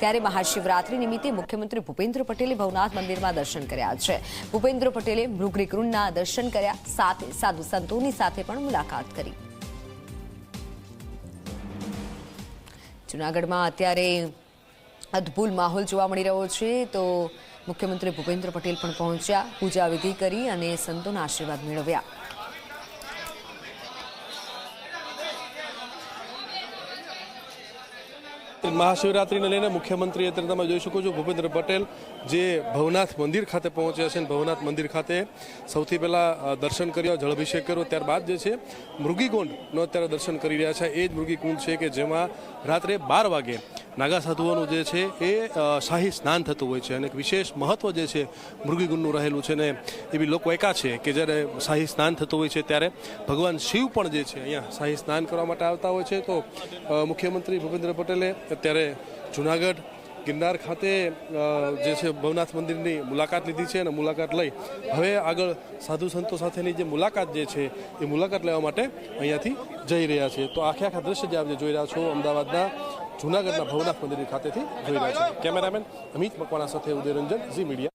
ત્યારે મહાશિવરાત્રી નિમિત્તે મુખ્યમંત્રી ભૂપેન્દ્ર પટેલે ભવનાથ મંદિરમાં દર્શન કર્યા છે. ભૂપેન્દ્ર પટેલે મૃગરી દર્શન કર્યા, સાથે સાધુ સંતોની સાથે પણ મુલાકાત કરી. જૂનાગઢમાં અત્યારે અદભુત માહોલ જોવા મળી રહ્યો છે, તો મુખ્યમંત્રી ભૂપેન્દ્ર પટેલ પણ પહોંચ્યા પૂજા વિધિ કરી અને સંતોના આશીર્વાદ મેળવ્યા. મહાશિવરાત્રિને લઈને મુખ્યમંત્રી અત્યારે તમે જોઈ શકો છો ભૂપેન્દ્ર પટેલ જે ભવનાથ મંદિર ખાતે પહોંચ્યા છે ભવનાથ મંદિર ખાતે સૌથી પહેલાં દર્શન કર્યો, જળાભિષેક કર્યો. ત્યારબાદ જે છે, મૃગીકુંડનો અત્યારે દર્શન કરી રહ્યા છે. એ જ મૃગીકુંડ છે કે જેમાં રાત્રે બાર વાગે નાગા સાધુઓનું જે છે એ શાહી સ્નાન થતું હોય છે અને એક વિશેષ મહત્વ જે છે મૃગીગુણનું રહેલું છે ને એવી લોકો એકા છે કે જ્યારે શાહી સ્નાન થતું હોય છે ત્યારે ભગવાન શિવ પણ જે છે અહીંયા શાહી સ્નાન કરવા માટે આવતા હોય છે. તો મુખ્યમંત્રી ભૂપેન્દ્ર પટેલે અત્યારે જુનાગઢ ગિરનાર ખાતે જે છે ભવનાથ મંદિરની મુલાકાત લીધી છે અને મુલાકાત લઈ હવે આગળ સાધુ સંતો સાથેની જે મુલાકાત જે છે એ મુલાકાત લેવા માટે અહીંયાથી જઈ રહ્યા છે તો આખે આખા દ્રશ્ય જે આપ જોઈ રહ્યા છો, અમદાવાદના જુનાગઢના ભવનાથ મંદિર ખાતેથી જોઈ રહ્યા છો કેમેરામેન અમિત મકવાણા સાથે ઉદયરંજન, ઝી મીડિયા.